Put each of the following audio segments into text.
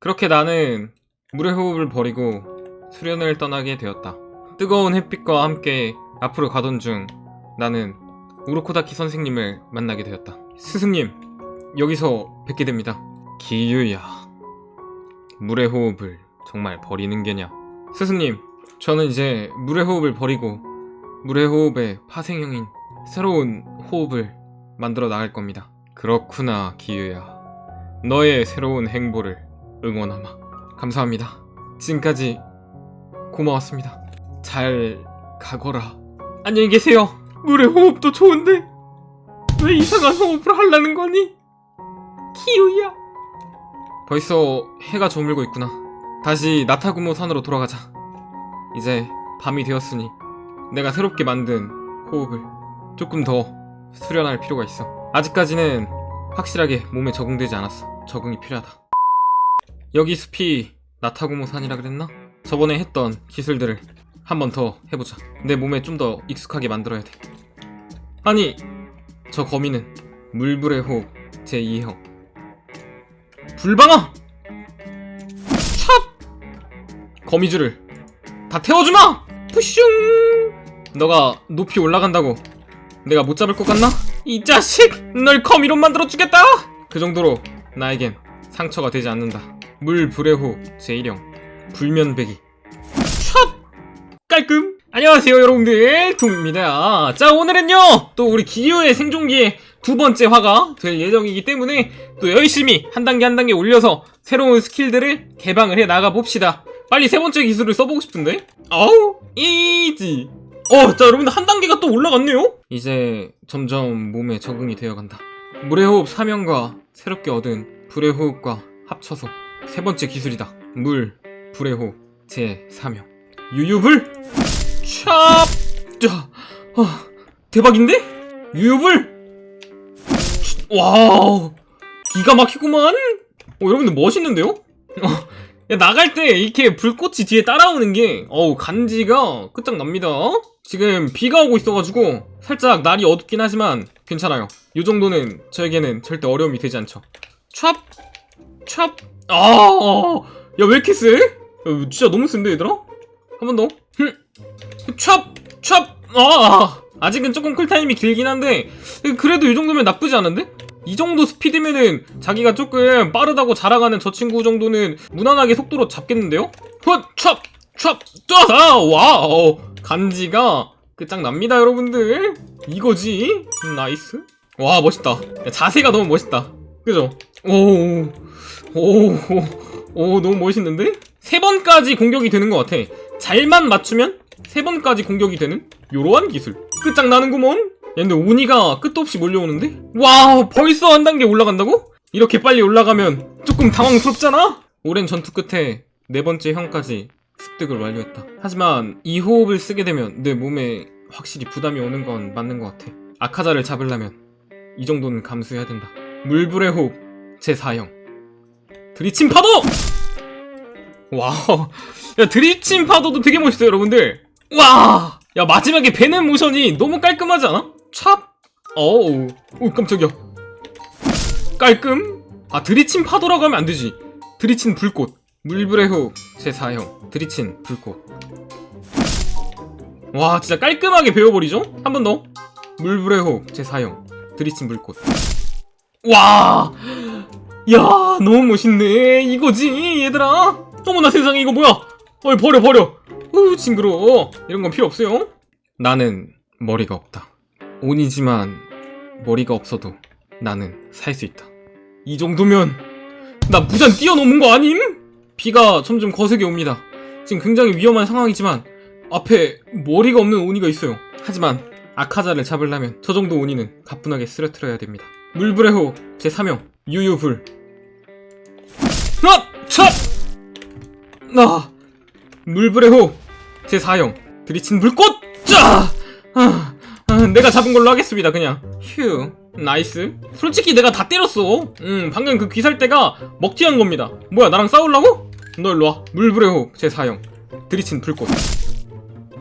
그렇게 나는 물의 호흡을 버리고 수련을 떠나게 되었다. 뜨거운 햇빛과 함께 앞으로 가던 중 나는 우로코다키 선생님을 만나게 되었다. 스승님, 여기서 뵙게 됩니다. 기유야, 물의 호흡을 정말 버리는 게냐? 스승님, 저는 이제 물의 호흡을 버리고 물의 호흡의 파생형인 새로운 호흡을 만들어 나갈 겁니다. 그렇구나, 기유야. 너의 새로운 행보를 응원하마. 감사합니다. 지금까지 고마웠습니다. 잘 가거라. 안녕히 계세요. 물의 호흡도 좋은데 왜 이상한 호흡을 하려는 거니? 기우야. 벌써 해가 저물고 있구나. 다시 나타구모 산으로 돌아가자. 이제 밤이 되었으니 내가 새롭게 만든 호흡을 조금 더 수련할 필요가 있어. 아직까지는 확실하게 몸에 적응되지 않았어. 적응이 필요하다. 여기 숲이 나타구모 산이라 그랬나? 저번에 했던 기술들을 한 번 더 해보자. 내 몸에 좀 더 익숙하게 만들어야 돼. 아니, 저 거미는 물불의 호흡 제2형. 불방아! 찹! 거미줄을 다 태워주마! 푸슝! 너가 높이 올라간다고 내가 못 잡을 것 같나? 이 자식! 널 거미로 만들어 주겠다! 그 정도로 나에겐 상처가 되지 않는다. 물, 불의 호흡 제1형. 불면배기. 촥! 깔끔! 안녕하세요 여러분들 둠입니다 자 오늘은요 또 우리 기호의 생존기의 두 번째 화가 될 예정이기 때문에 또 열심히 한 단계 한 단계 올려서 새로운 스킬들을 개방을 해 나가 봅시다 빨리 세 번째 기술을 써보고 싶은데 어우 이지 어 자 여러분들 한 단계가 또 올라갔네요 이제 점점 몸에 적응이 되어간다 물의 호흡 사명과 새롭게 얻은 불의 호흡과 합쳐서 세 번째 기술이다 물 불의 호흡 제 3형 유유불 찹! 자, 어, 대박인데? 유유불! 와우, 기가 막히구만? 어, 여러분들 멋있는데요? 어, 야, 나갈 때 이렇게 불꽃이 뒤에 따라오는 게, 어우, 간지가 끝장납니다. 지금 비가 오고 있어가지고, 살짝 날이 어둡긴 하지만, 괜찮아요. 요 정도는 저에게는 절대 어려움이 되지 않죠. 찹! 찹! 아, 야, 왜 이렇게 세? 야, 진짜 너무 센데, 얘들아? 한 번 더. 흠. 찹! 찹! 아! 아직은 조금 쿨타임이 길긴 한데 그래도 이 정도면 나쁘지 않은데? 이 정도 스피드면은 자기가 조금 빠르다고 자랑하는 저 친구 정도는 무난하게 속도로 잡겠는데요? 헛! 찹! 찹! 짜다! 와우! 간지가 끝장납니다 여러분들 이거지? 나이스 와 멋있다 야, 자세가 너무 멋있다 그죠? 오, 오, 오, 오, 너무 멋있는데? 세 번까지 공격이 되는 것 같아. 잘만 맞추면 세 번까지 공격이 되는 요러한 기술. 끝장나는구먼? 야, 근데 오니가 끝도 없이 몰려오는데? 와, 벌써 한 단계 올라간다고? 이렇게 빨리 올라가면 조금 당황스럽잖아? 오랜 전투 끝에 네 번째 형까지 습득을 완료했다. 하지만 이 호흡을 쓰게 되면 내 몸에 확실히 부담이 오는 건 맞는 것 같아. 아카자를 잡으려면 이 정도는 감수해야 된다. 물불의 호흡 제4형 드리침 파도! 와우 야 드리침 파도도 되게 멋있어요 여러분들 와! 야 마지막에 배는 모션이 너무 깔끔하지 않아? 찹! 어우 오 깜짝이야 깔끔? 아 드리침 파도라고 하면 안되지 드리친 불꽃 물불의 호흡 제4형 드리친 불꽃 와 진짜 깔끔하게 배워버리죠? 한 번 더 물불의 호흡 제4형 드리친 불꽃 와! 야, 너무 멋있네. 이거지, 얘들아. 어머나 세상에, 이거 뭐야? 어이, 버려, 버려. 우, 징그러워. 이런 건 필요 없어요. 나는 머리가 없다. 온이지만, 머리가 없어도 나는 살 수 있다. 이 정도면, 나 무잔 뛰어넘은 거 아님? 비가 점점 거세게 옵니다. 지금 굉장히 위험한 상황이지만, 앞에 머리가 없는 오니가 있어요. 하지만, 아카자를 잡으려면 저 정도 오니는 가뿐하게 쓰러뜨려야 됩니다. 물불의 호 제3형 유유불 아! 차! 나 물불의 호 제4형 들이친 불꽃! 짜! 아, 아, 내가 잡은 걸로 하겠습니다 그냥 휴 나이스 솔직히 내가 다 때렸어 음 방금 그 귀살대가 먹튀한 겁니다 뭐야 나랑 싸우려고? 너 일로와 물불의 호 제4형 들이친 불꽃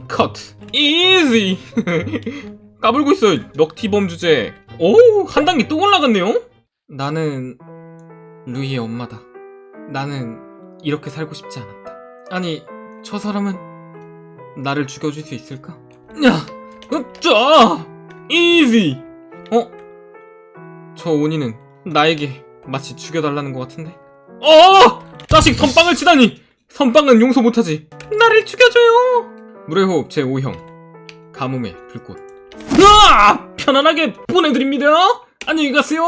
컷 이지 까불고 있어 먹튀범 주제 오, 한 단계 또 올라갔네요? 나는 루이의 엄마다. 나는 이렇게 살고 싶지 않았다. 아니, 저 사람은 나를 죽여줄 수 있을까? 야, 으짜, 이지. 어? 저 오니는 나에게 마치 죽여달라는 것 같은데. 어! 자식 선빵을 치다니! 선빵은 용서 못하지. 나를 죽여줘요. 물의 호흡 제 5형 가뭄의 불꽃. 으아! 편안하게 보내드립니다. 안녕히 가세요.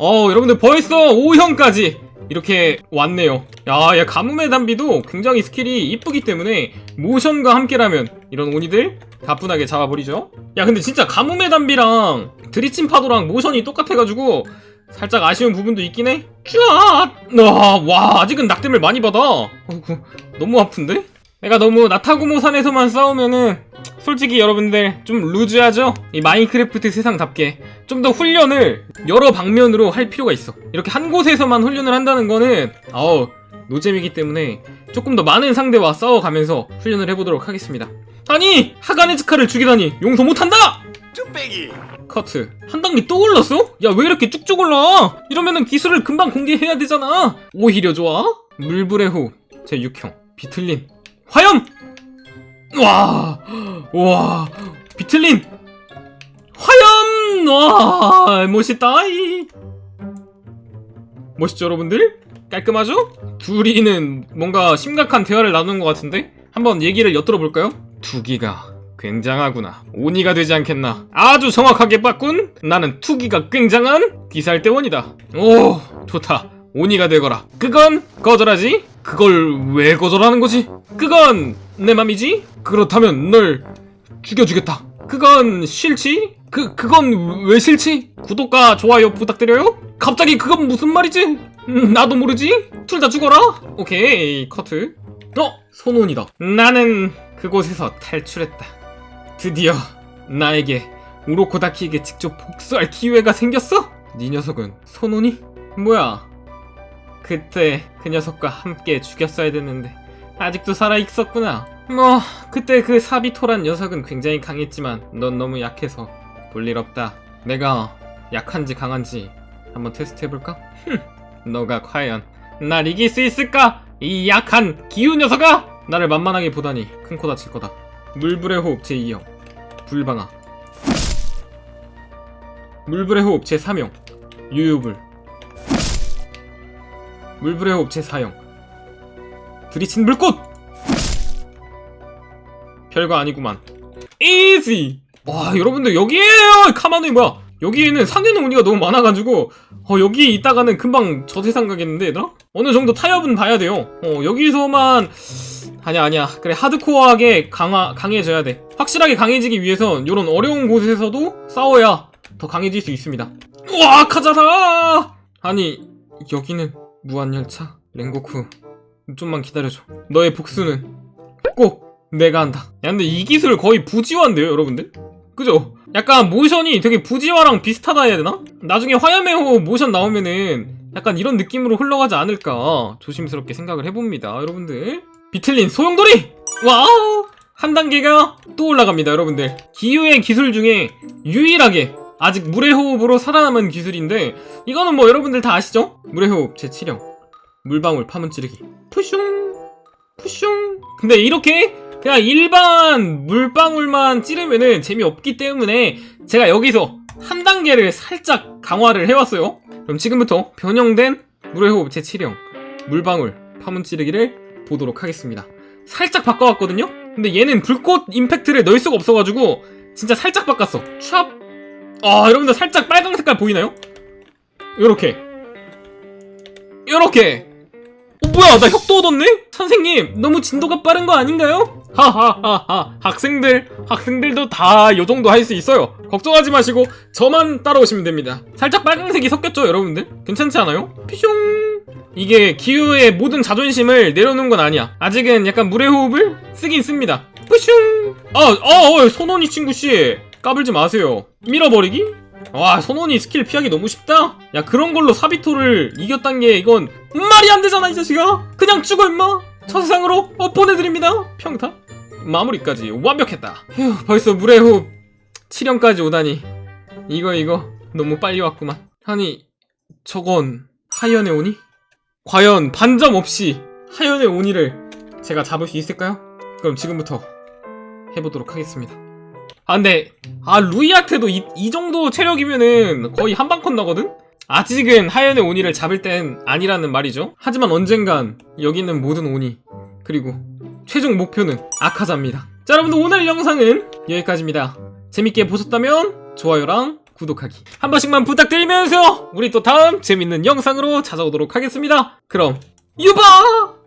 어, 여러분들 벌써 5형까지 이렇게 왔네요. 야, 야, 가뭄의 단비도 굉장히 스킬이 이쁘기 때문에 모션과 함께라면 이런 오니들 가뿐하게 잡아버리죠. 야, 근데 진짜 가뭄의 단비랑 드리친 파도랑 모션이 똑같아가지고 살짝 아쉬운 부분도 있긴 해. 쫙! 와, 와, 아직은 낙뎀을 많이 받아. 너무 아픈데? 내가 너무 나타구모산에서만 싸우면은 솔직히 여러분들 좀 루즈하죠? 이 마인크래프트 세상답게 좀 더 훈련을 여러 방면으로 할 필요가 있어. 이렇게 한 곳에서만 훈련을 한다는 거는 어우 노잼이기 때문에 조금 더 많은 상대와 싸워가면서 훈련을 해보도록 하겠습니다. 아니 하가네즈카를 죽이다니 용서 못한다! 뚝배기 커트 한 단계 또 올랐어? 야 왜 이렇게 쭉쭉 올라? 이러면은 기술을 금방 공개해야 되잖아. 오히려 좋아. 물불의 호 제6형 비틀린 화염. 와, 와, 비틀린 화염. 와, 멋있다. 이. 멋있죠, 여러분들? 깔끔하죠? 둘이는 뭔가 심각한 대화를 나누는 것 같은데 한번 얘기를 엿들어 볼까요? 투기가 굉장하구나. 오니가 되지 않겠나? 아주 정확하게 봤군. 나는 투기가 굉장한 기살대원이다. 오, 좋다. 오니가 되거라. 그건 거절하지? 그걸 왜 거절하는 거지? 그건 내 맘이지? 그렇다면 널 죽여주겠다. 그건 싫지? 그, 그건 왜 싫지? 구독과 좋아요 부탁드려요? 갑자기 그건 무슨 말이지? 음, 나도 모르지? 둘 다 죽어라? 오케이, 커트. 어? 손혼이다. 나는 그곳에서 탈출했다. 드디어 나에게 우로코다키에게 직접 복수할 기회가 생겼어? 네 녀석은 손혼이? 뭐야? 그때 그 녀석과 함께 죽였어야 됐는데 아직도 살아 있었구나. 뭐 그때 그 사비토란 녀석은 굉장히 강했지만 넌 너무 약해서 볼일 없다. 내가 약한지 강한지 한번 테스트 해볼까? 흠, 너가 과연 날 이길 수 있을까? 이 약한 기우 녀석아! 나를 만만하게 보다니 큰 코 다칠 거다. 물불의 호흡 제2형 불방아 물불의 호흡 제3형 유유불 물불의 호흡 제4형 들이친 물꽃! 별거 아니구만. 이지 와 여러분들 여기에요! 카마누이 뭐야? 여기에는 상해는 운이가 너무 많아가지고 어 여기에 있다가는 금방 저 세상 가겠는데 얘들아? 어느 정도 타협은 봐야 돼요. 어 여기서만 아니야 아니야. 그래 하드코어하게 강화 강해져야 돼. 확실하게 강해지기 위해선 이런 어려운 곳에서도 싸워야 더 강해질 수 있습니다. 와 카자다 아니 여기는 무한열차 랭고쿠 좀만 기다려줘 너의 복수는 꼭 내가 한다 야 근데 이 기술 거의 부지화인데요 여러분들 그죠? 약간 모션이 되게 부지화랑 비슷하다 해야 되나? 나중에 화염의호 모션 나오면은 약간 이런 느낌으로 흘러가지 않을까 조심스럽게 생각을 해봅니다 여러분들 비틀린 소용돌이! 와우! 한 단계가 또 올라갑니다 여러분들 기유의 기술 중에 유일하게 아직 물의 호흡으로 살아남은 기술인데 이거는 뭐 여러분들 다 아시죠? 물의 호흡 제7형 물방울 파문 찌르기. 푸슝! 푸슝! 근데 이렇게 그냥 일반 물방울만 찌르면은 재미없기 때문에 제가 여기서 한 단계를 살짝 강화를 해왔어요. 그럼 지금부터 변형된 물의 호흡 제7형 물방울 파문 찌르기를 보도록 하겠습니다. 살짝 바꿔왔거든요? 근데 얘는 불꽃 임팩트를 넣을 수가 없어가지고 진짜 살짝 바꿨어. 촥! 아 여러분들 살짝 빨강 색깔 보이나요? 요렇게. 요렇게 어 뭐야 나 혁도 얻었네? 선생님 너무 진도가 빠른 거 아닌가요? 하하하하 학생들 학생들도 다 요정도 할 수 있어요 걱정하지 마시고 저만 따라오시면 됩니다 살짝 빨강색이 섞였죠 여러분들? 괜찮지 않아요? 피숑 이게 기후의 모든 자존심을 내려놓은 건 아니야 아직은 약간 물의 호흡을 쓰긴 씁니다 뿌슝 아, 아, 어, 손원이 친구씨 까불지 마세요 밀어버리기? 와 손원이 스킬 피하기 너무 쉽다? 야 그런 걸로 사비토를 이겼단 게 이건 말이 안 되잖아 이 자식아 그냥 죽어 임마 저 세상으로 어, 보내드립니다 평타 마무리까지 완벽했다 휴 벌써 물의 호흡 7형까지 오다니 이거 이거 너무 빨리 왔구만 아니 저건 하이언에 오니? 과연 반점 없이 하연의 오니를 제가 잡을 수 있을까요? 그럼 지금부터 해보도록 하겠습니다. 아 근데 아 루이한테도 이, 이 정도 체력이면은 거의 한방 컷 나거든? 아직은 하연의 오니를 잡을 땐 아니라는 말이죠. 하지만 언젠간 여기 있는 모든 오니 그리고 최종 목표는 아카자입니다. 자 여러분들 오늘 영상은 여기까지입니다. 재밌게 보셨다면 좋아요랑 구독하기 한 번씩만 부탁드리면서 우리 또 다음 재밌는 영상으로 찾아오도록 하겠습니다. 그럼 유바!